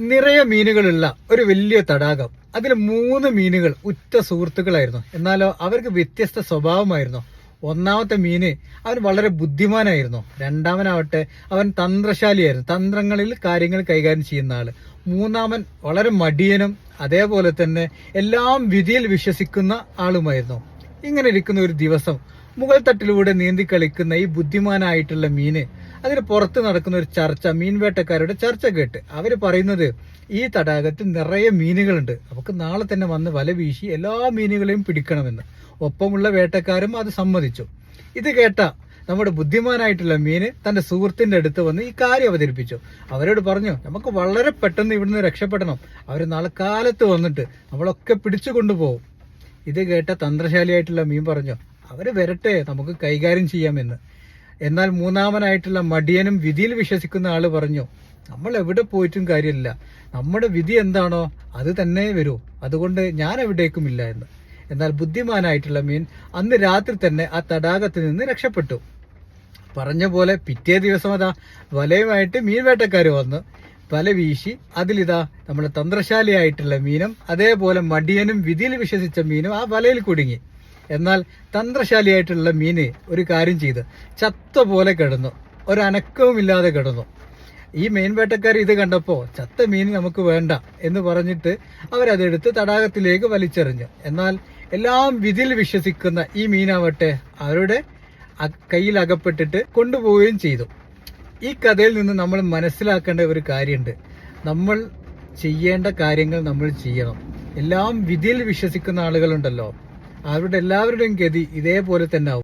നിറയെ മീനുകളുള്ള ഒരു വലിയ തടാകം. അതിൽ മൂന്ന് മീനുകൾ ഉറ്റ സുഹൃത്തുക്കളായിരുന്നു. എന്നാലോ അവർക്ക് വ്യത്യസ്ത സ്വഭാവമായിരുന്നു. ഒന്നാമത്തെ മീന് അവൻ വളരെ ബുദ്ധിമാനായിരുന്നു. രണ്ടാമനാവട്ടെ അവൻ തന്ത്രശാലിയായിരുന്നു. തന്ത്രങ്ങളിൽ കാര്യങ്ങൾ കൈകാര്യം ചെയ്യുന്ന ആൾ. മൂന്നാമൻ വളരെ മടിയനും അതേപോലെ തന്നെ എല്ലാം വിധിയിൽ വിശ്വസിക്കുന്ന ആളുമായിരുന്നു. ഇങ്ങനെ ഇരിക്കുന്ന ഒരു ദിവസം മുകൾ തട്ടിലൂടെ നീന്തി കളിക്കുന്ന ഈ ബുദ്ധിമാനായിട്ടുള്ള മീന് അതിന് പുറത്ത് നടക്കുന്ന ഒരു ചർച്ച മീൻവേട്ടക്കാരുടെ ചർച്ച കേട്ട് അവർ പറയുന്നത് ഈ തടാകത്തിൽ നിറയെ മീനുകളുണ്ട്. നമുക്ക് നാളെ തന്നെ വന്ന് വല വീശി എല്ലാ മീനുകളെയും പിടിക്കണമെന്ന്. ഒപ്പമുള്ള വേട്ടക്കാരും അത് സമ്മതിച്ചു. ഇത് കേട്ട നമ്മുടെ ബുദ്ധിമാനായിട്ടുള്ള മീന് തന്റെ സുഹൃത്തിന്റെ അടുത്ത് വന്ന് ഈ കാര്യം അവതരിപ്പിച്ചു. അവരോട് പറഞ്ഞു നമുക്ക് വളരെ പെട്ടെന്ന് ഇവിടുന്ന് രക്ഷപ്പെടണം. അവർ നാളെ കാലത്ത് വന്നിട്ട് നമ്മളൊക്കെ പിടിച്ചു കൊണ്ടുപോകും ഇത് കേട്ട തന്ത്രശാലിയായിട്ടുള്ള മീൻ പറഞ്ഞു അവർ വരട്ടെ നമുക്ക് കൈകാര്യം ചെയ്യാമെന്ന്. എന്നാൽ മൂന്നാമനായിട്ടുള്ള മടിയനും വിധിയിൽ വിശ്വസിക്കുന്ന ആൾ പറഞ്ഞു നമ്മൾ എവിടെ പോയിട്ടും കാര്യമില്ല. നമ്മുടെ വിധി എന്താണോ അത് തന്നെ വരൂ. അതുകൊണ്ട് ഞാൻ എവിടേക്കും ഇല്ല എന്ന്. എന്നാൽ ബുദ്ധിമാനായിട്ടുള്ള മീൻ അന്ന് രാത്രി തന്നെ ആ തടാകത്തിൽ നിന്ന് രക്ഷപ്പെട്ടു. പറഞ്ഞ പോലെ പിറ്റേ ദിവസം അതാ വലയുമായിട്ട് മീൻ വേട്ടക്കാർ വന്ന് വല വീശി അതിലിതാ നമ്മുടെ തന്ത്രശാലിയായിട്ടുള്ള മീനും അതേപോലെ മടിയനും വിധിയിൽ വിശ്വസിച്ച മീനും ആ വലയിൽ കുടുങ്ങി. എന്നാൽ തന്ത്രശാലിയായിട്ടുള്ള മീന് ഒരു കാര്യം ചെയ്ത് ചത്ത പോലെ കിടന്നു. ഒരനക്കവും ഇല്ലാതെ കിടന്നു. ഈ മീൻ വേട്ടക്കാർ ഇത് കണ്ടപ്പോൾ ചത്ത മീൻ നമുക്ക് വേണ്ട എന്ന് പറഞ്ഞിട്ട് അവരതെടുത്ത് തടാകത്തിലേക്ക് വലിച്ചെറിഞ്ഞു. എന്നാൽ എല്ലാം വിധിയിൽ വിശ്വസിക്കുന്ന ഈ മീനാവട്ടെ അവരുടെ കയ്യിൽ അകപ്പെട്ടിട്ട് കൊണ്ടുപോവുകയും ചെയ്തു. ഈ കഥയിൽ നിന്ന് നമ്മൾ മനസ്സിലാക്കേണ്ട ഒരു കാര്യമുണ്ട്. നമ്മൾ ചെയ്യേണ്ട കാര്യങ്ങൾ നമ്മൾ ചെയ്യണം. എല്ലാം വിധിയിൽ വിശ്വസിക്കുന്ന ആളുകളുണ്ടല്ലോ. അവരുടെ എല്ലാവരുടെയും ഗതി ഇതേപോലെ തന്നെ ആവും.